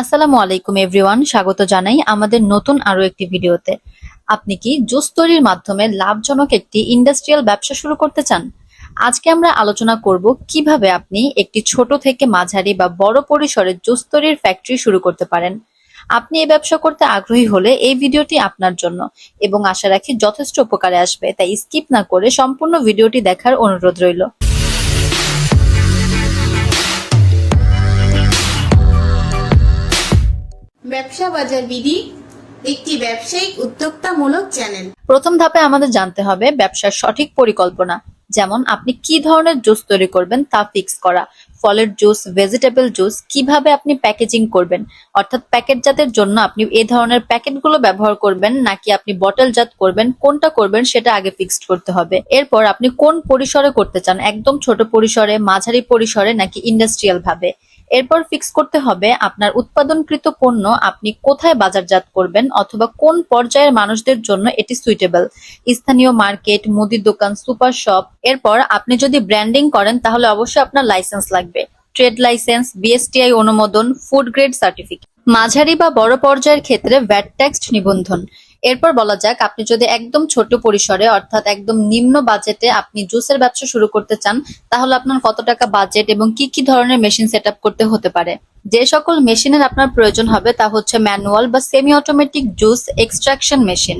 আসসালামু আলাইকুম, এভরিওয়ান। স্বাগত জানাই আমাদের নতুন আরও একটি ভিডিওতে। আপনি কি জুস তৈরির মাধ্যমে লাভজনক একটি ইন্ডাস্ট্রিয়াল ব্যবসা শুরু করতে চান? আজকে আমরা আলোচনা করব কীভাবে আপনি একটি ছোট থেকে মাঝারি বা বড় পরিসরে জুস তৈরির ফ্যাক্টরি শুরু করতে পারেন। আপনি এই ব্যবসা করতে আগ্রহী হলে এই ভিডিওটি আপনার জন্য, এবং আশা রাখি যথেষ্ট উপকারে আসবে, তাই স্কিপ না করে সম্পূর্ণ ভিডিওটি দেখার অনুরোধ রইল। ব্যবসা বাজার বিধি একটি ব্যবসায়িক উদ্যোক্তামূলক চ্যানেল। প্রথম ধাপে আমাদের জানতে হবে ব্যবসার সঠিক পরিকল্পনা, যেমন আপনি কি ধরনের জুস তৈরি করবেন তা ফিক্স করা, ফলের জুস ভেজিটেবল জুস কীভাবে আপনি প্যাকেজিং করবেন, অর্থাৎ প্যাকেটজাতের জন্য আপনি এই ধরনের প্যাকেটগুলো ব্যবহার করবেন নাকি আপনি বটলজাত করবেন, কোনটা করবেন সেটা আগে ফিক্সড করতে হবে। এরপর আপনি কোন পরিসরে করতে চান, একদম ছোট পরিসরে, মাঝারি পরিসরে নাকি ইন্ডাস্ট্রিয়াল ভাবে? এরপর ফিক্স করতে হবে আপনার উৎপাদনকৃত পণ্য আপনি কোথায় বাজারজাত করবেন অথবা কোন পর্যায়ের মানুষদের জন্য এটি সুইটেবল স্থানীয় মার্কেট মুদির দোকান, সুপার শপ। এরপর আপনি যদি ব্র্যান্ডিং করেন তাহলে অবশ্যই আপনার লাইসেন্স লাগবে। ট্রেড লাইসেন্স বিএসটিআই অনুমোদন ফুড গ্রেড সার্টিফিকেট মাঝারি বা বড় পর্যায়ের ক্ষেত্রে ভ্যাট ট্যাক্স নিবন্ধন। এরপর বলা যাক, আপনি যদি একদম ছোট পরিসরে, অর্থাৎ একদম নিম্ন বাজেটে আপনি জুসের ব্যবসা শুরু করতে চান, তাহলে আপনার কত টাকা বাজেট এবং কি কি ধরনের মেশিন সেট করতে হতে পারে? যে সকল মেশিনের আপনার প্রয়োজন হবে তা হচ্ছে ম্যানুয়াল বা semi automatic juice extraction machine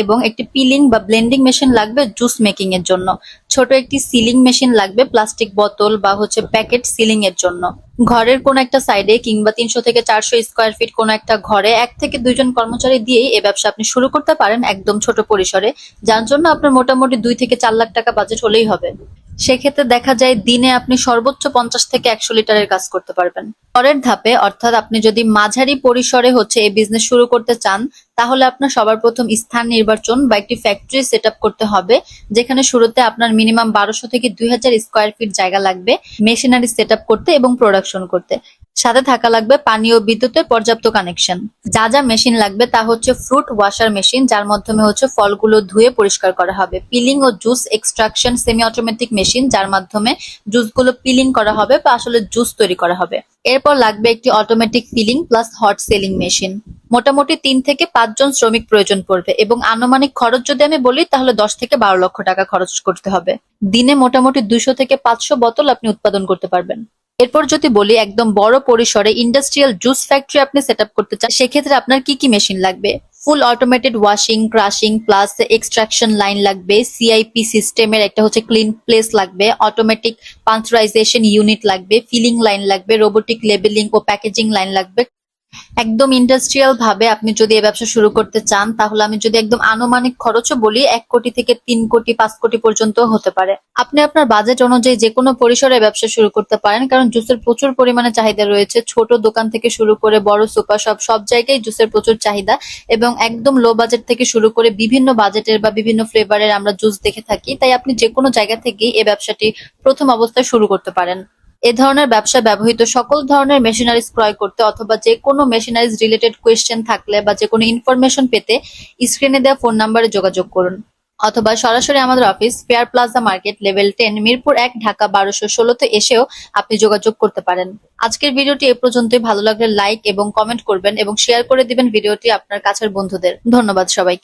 এবং একটি পিলিং বা ব্লেন্ডিং মেশিন লাগবে জুস মেকিং এর জন্য। ছোট একটি সিলিং মেশিন লাগবে প্লাস্টিক বোতল বা হচ্ছে প্যাকেট সিলিং এর জন্য। ঘরের কোন একটা সাইডে কিংবা তিনশো থেকে চারশো স্কোয়ার ফিট কোন একটা ঘরে এক থেকে দুইজন কর্মচারী দিয়েই এই ব্যবসা আপনি শুরু করতে পারেন একদম ছোট পরিসরে, যার জন্য আপনার মোটামুটি দুই থেকে চার লাখ টাকা বাজেট হলেই হবে। সেক্ষেত্রে দেখা যায় দিনে আপনি সর্বোচ্চ পঞ্চাশ থেকে একশো লিটারের কাজ করতে পারবেন। পরের ধাপে, অর্থাৎ আপনি যদি মাঝারি পরিসরে হচ্ছে এই বিজনেস শুরু করতে চান, তাহলে আপনার সবার প্রথম স্থান নির্বাচন বা একটি ফ্যাক্টরি সেট করতে হবে, যেখানে শুরুতে আপনার মিনিমাম বারোশো থেকে দুই হাজার স্কোয়ার ফিট জায়গা লাগবে মেশিনারি সেট করতে এবং প্রোডাকশন করতে। সাথে থাকা লাগবে পানি ও বিদ্যুতের পর্যাপ্ত কানেকশন যা যা মেশিন লাগবে তা হচ্ছে ফ্রুট ওয়াশার মেশিন যার মাধ্যমে হচ্ছে ফলগুলো ধুয়ে পরিষ্কার করা হবে। পিলিং ও juice extraction semi automatic machine যার মাধ্যমে জুসগুলো পিলিং করা হবে বা আসলে জুস তৈরি করা হবে। এরপর লাগবে একটি automatic filling plus hot sealing machine মোটামুটি তিন থেকে পাঁচজন শ্রমিক প্রয়োজন পড়বে এবং আনুমানিক খরচ যদি আমি বলি, তাহলে দশ থেকে বারো লক্ষ টাকা খরচ করতে হবে। দিনে মোটামুটি দুশো থেকে পাঁচশো বোতল আপনি উৎপাদন করতে পারবেন। এরপর যদি বলি, একদম বড় পরিসরে ইন্ডাস্ট্রিয়াল জুস ফ্যাক্টরি আপনি সেট করতে চান, সেক্ষেত্রে আপনার কি কি মেশিন লাগবে? Full automated washing crushing plus extraction line লাগবে সিআইপি সিস্টেমের একটা হচ্ছে ক্লিন প্লেস লাগবে অটোমেটিক পাঞ্চারাইজেশন ইউনিট লাগবে ফিলিং লাইন লাগবে রোবোটিক লেবেলিং ও প্যাকেজিং লাইন লাগবে। একদম ইন্ডাস্ট্রিয়াল ভাবে আপনি যদি এই ব্যবসা শুরু করতে চান, তাহলে আমি যদি একদম আনুমানিক খরচও বলি, এক কোটি থেকে তিন কোটি, পাঁচ কোটি পর্যন্ত হতে পারে। আপনি আপনার বাজেট অনুযায়ী যে কোনো পরিসরে ব্যবসা শুরু করতে পারেন, কারণ জুসের প্রচুর পরিমাণে চাহিদা রয়েছে। ছোট দোকান থেকে শুরু করে বড় সুপার শপ সব জায়গায় জুসের প্রচুর চাহিদা এবং একদম লো বাজেট থেকে শুরু করে বিভিন্ন বাজেটের বা বিভিন্ন ফ্লেভারের আমরা জুস দেখে থাকি। তাই আপনি যে কোনো জায়গা থেকেই এই ব্যবসাটি প্রথম অবস্থায় শুরু করতে পারেন। এ ধরনের ব্যবসা ব্যবহৃত সকল ধরনের মেশিনারিজ ক্রয় করতে অথবা যে কোনো মেশিনারিজ রিলেটেড কোয়েশ্চেন থাকলে বা যে কোনো ইনফরমেশন পেতে স্ক্রিনে দেওয়া ফোন নাম্বারে যোগাযোগ করুন। অথবা সরাসরি আমাদের office fair plaza market level ten Mirpur এক, ঢাকা বারোশো ষোলোতে এসেও আপনি যোগাযোগ করতে পারেন। আজকের ভিডিওটি এ পর্যন্তই। ভালো লাগলে লাইক এবং কমেন্ট করবেন এবং শেয়ার করে দিবেন ভিডিওটি আপনার কাছের বন্ধুদের। ধন্যবাদ সবাই